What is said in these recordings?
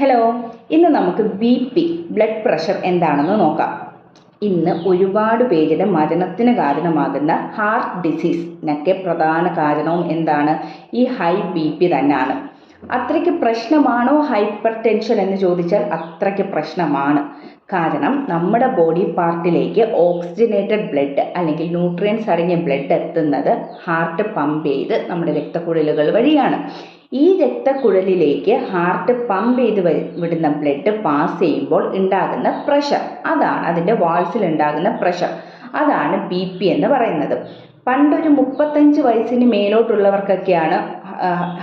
Hello ഇന്ന് നമുക്ക് B P blood pressure എന്താണെന്ന് നോക്കാം. ഇന്ന് ഒരുപാട് പേരുടെ മരണത്തിന് കാരണമാകുന്ന ഹാർട്ട് ഡിസീസിനൊക്കെ പ്രധാന കാരണവും എന്താണ്? ഈ ഹൈ ബി പി തന്നെയാണ്. അത്രയ്ക്ക് പ്രശ്നമാണോ ഹൈപ്പർ ടെൻഷൻ എന്ന് ചോദിച്ചാൽ അത്രയ്ക്ക് പ്രശ്നമാണ്. കാരണം നമ്മുടെ ബോഡി പാർട്ടിലേക്ക് ഓക്സിജനേറ്റഡ് ബ്ലഡ് അല്ലെങ്കിൽ ന്യൂട്രിയൻസ് അടങ്ങിയ ബ്ലഡ് എത്തുന്നത് ഹാർട്ട് പമ്പ് ചെയ്ത് നമ്മുടെ രക്തക്കുഴലുകൾ വഴിയാണ്. ഈ രക്തക്കുഴലിലേക്ക് ഹാർട്ട് പമ്പ് ചെയ്ത് വിടുന്ന ബ്ലഡ് പാസ് ചെയ്യുമ്പോൾ ഉണ്ടാകുന്ന പ്രഷർ അതാണ് അതിന്റെ വാൾസിൽ ഉണ്ടാകുന്ന പ്രഷർ അതാണ് ബി പി എന്ന് പറയുന്നത്. പണ്ടൊരു മുപ്പത്തഞ്ച് വയസ്സിന് മേലോട്ടുള്ളവർക്കൊക്കെയാണ്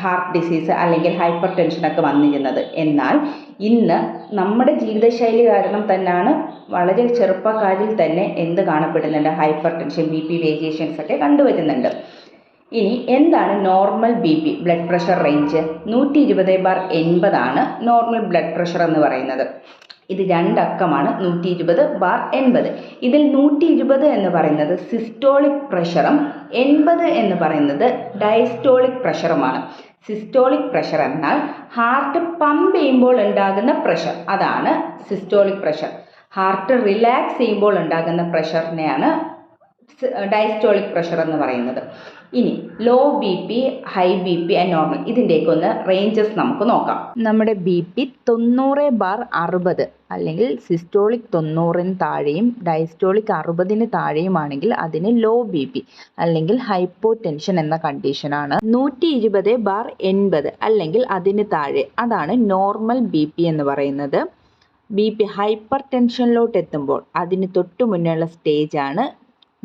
ഹാർട്ട് ഡിസീസ് അല്ലെങ്കിൽ ഹൈപ്പർ ടെൻഷനൊക്കെ വന്നിരുന്നത്. എന്നാൽ ഇന്ന് നമ്മുടെ ജീവിതശൈലി കാരണം തന്നെയാണ് വളരെ ചെറുപ്പക്കാരിൽ തന്നെ എന്ത് കാണപ്പെടുന്നുണ്ട്? Hypertension B P variations ഒക്കെ കണ്ടുവരുന്നുണ്ട്. ഇനി എന്താണ് normal B P blood pressure range നൂറ്റി ഇരുപത് ബാർ എൺപതാണ് നോർമൽ ബ്ലഡ് പ്രഷർ എന്ന് പറയുന്നത്. ഇത് രണ്ടക്കമാണ് നൂറ്റി ഇരുപത് ബാർ എൺപത്. ഇതിൽ നൂറ്റി ഇരുപത് എന്ന് പറയുന്നത് സിസ്റ്റോളിക് പ്രഷറും എൺപത് എന്ന് പറയുന്നത് ഡയസ്റ്റോളിക് പ്രഷറുമാണ് സിസ്റ്റോളിക് പ്രഷർ എന്നാൽ ഹാർട്ട് പമ്പ് ചെയ്യുമ്പോൾ ഉണ്ടാകുന്ന പ്രഷർ അതാണ് സിസ്റ്റോളിക് പ്രഷർ ഹാർട്ട് റിലാക്സ് ചെയ്യുമ്പോൾ ഉണ്ടാകുന്ന പ്രഷറിനെയാണ് ഡയസ്റ്റോളിക് പ്രഷർ എന്ന് പറയുന്നത്. ഇനി low B P high B P and normal ഇതിന്റെയൊക്കെ ഒന്ന് റേഞ്ചസ് നമുക്ക് നോക്കാം. നമ്മുടെ ബി പി തൊണ്ണൂറ് ബാർ അറുപത് അല്ലെങ്കിൽ സിസ്റ്റോളിക് തൊണ്ണൂറിന് താഴെയും ഡയസ്റ്റോളിക് അറുപതിന് താഴെയുമാണെങ്കിൽ അതിന് ലോ ബി പി അല്ലെങ്കിൽ ഹൈപ്പോ ടെൻഷൻ എന്ന കണ്ടീഷനാണ് നൂറ്റി ഇരുപത് ബാർ എൺപത് അല്ലെങ്കിൽ അതിന് താഴെ അതാണ് നോർമൽ ബി പി എന്ന് പറയുന്നത്. ബി പി ഹൈപ്പർ ടെൻഷനിലോട്ട് എത്തുമ്പോൾ അതിന് തൊട്ട് മുന്നേയുള്ള സ്റ്റേജാണ്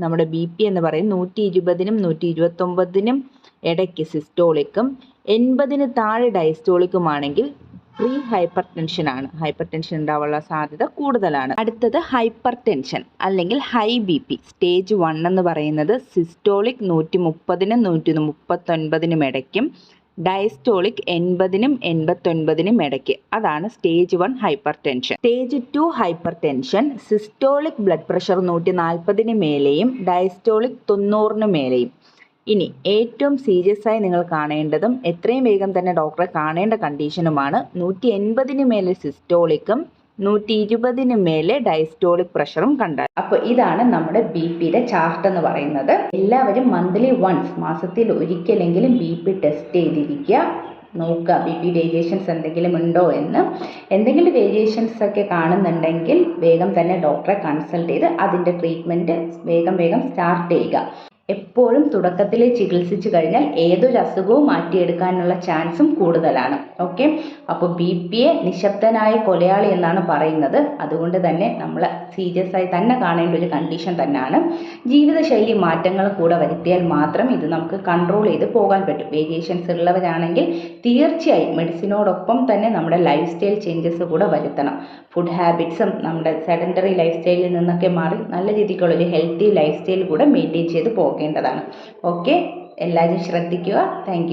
നമ്മുടെ ബി പി എന്ന് പറയും നൂറ്റി ഇരുപതിനും നൂറ്റി ഇരുപത്തൊമ്പതിനും ഇടയ്ക്ക് സിസ്റ്റോളിക്കും എൺപതിന് താഴെ ഡയസ്റ്റോളിക്കുമാണെങ്കിൽ പ്രീ ഹൈപ്പർ ടെൻഷൻ ആണ്. ഹൈപ്പർ ടെൻഷൻ ഉണ്ടാവാനുള്ള സാധ്യത കൂടുതലാണ്. അടുത്തത് ഹൈപ്പർ ടെൻഷൻ അല്ലെങ്കിൽ high B P stage one എന്ന് പറയുന്നത് സിസ്റ്റോളിക് നൂറ്റി മുപ്പതിനും നൂറ്റി മുപ്പത്തൊൻപതിനും ഇടയ്ക്കും ഡയസ്റ്റോളിക് എൺപതിനും എൺപത്തൊൻപതിനും ഇടയ്ക്ക്. അതാണ് stage one hypertension stage two hypertension systolic blood pressure നൂറ്റി നാൽപ്പതിന് മേലെയും ഡയസ്റ്റോളിക് തൊണ്ണൂറിന് മേലെയും. ഇനി ഏറ്റവും സീരിയസ് ആയി നിങ്ങൾ കാണേണ്ടതും എത്രയും വേഗം തന്നെ ഡോക്ടറെ കാണേണ്ട കണ്ടീഷനുമാണ് നൂറ്റി എൺപതിന് മേലെ സിസ്റ്റോളിക്കും നൂറ്റി ഇരുപതിന് മേലെ ഡയസ്റ്റോളിക് പ്രഷറും കണ്ടാൽ. അപ്പോൾ ഇതാണ് നമ്മുടെ ബി പിയുടെ ചാർട്ട് എന്ന് പറയുന്നത്. എല്ലാവരും മന്ത്ലി വൺസ് മാസത്തിൽ ഒരിക്കലെങ്കിലും ബി പി ടെസ്റ്റ് ചെയ്തിരിക്കുക. നോക്കുക ബി പി വേരിയേഷൻസ് എന്തെങ്കിലും ഉണ്ടോ എന്ന്. എന്തെങ്കിലും വേരിയേഷൻസ് ഒക്കെ കാണുന്നുണ്ടെങ്കിൽ വേഗം തന്നെ ഡോക്ടറെ കൺസൾട്ട് ചെയ്ത് അതിന്റെ ട്രീറ്റ്മെന്റ് വേഗം വേഗം സ്റ്റാർട്ട് ചെയ്യുക. എപ്പോഴും തുടക്കത്തിൽ ചികിത്സിച്ചു കഴിഞ്ഞാൽ ഏതൊരു അസുഖവും മാറ്റിയെടുക്കാനുള്ള ചാൻസും കൂടുതലാണ്. ഓക്കെ? അപ്പോൾ ബി പിയെ നിശബ്ദനായ കൊലയാളി എന്നാണ് പറയുന്നത്. അതുകൊണ്ട് തന്നെ നമ്മൾ സീരിയസ് ആയി തന്നെ കാണേണ്ട ഒരു കണ്ടീഷൻ തന്നെയാണ്. ജീവിതശൈലി മാറ്റങ്ങൾ കൂടെ വരുത്തിയാൽ മാത്രം ഇത് നമുക്ക് കൺട്രോൾ ചെയ്ത് പോകാൻ പറ്റും. വേരിയേഷൻസ് ഉള്ളവരാണെങ്കിൽ തീർച്ചയായും മെഡിസിനോടൊപ്പം തന്നെ നമ്മുടെ ലൈഫ് സ്റ്റൈൽ ചേഞ്ചസ് കൂടെ വരുത്തണം. ഫുഡ് ഹാബിറ്റ്സും നമ്മുടെ സെഡന്ററി ലൈഫ് സ്റ്റൈലിൽ നിന്നൊക്കെ മാറി നല്ല രീതിക്കുള്ള ഒരു ഹെൽത്തി ലൈഫ് സ്റ്റൈൽ കൂടെ മെയിന്റെയിൻ ചെയ്ത് പോകേണ്ടതാണ്. ഓക്കെ എല്ലാവരും ശ്രദ്ധിക്കുക. താങ്ക്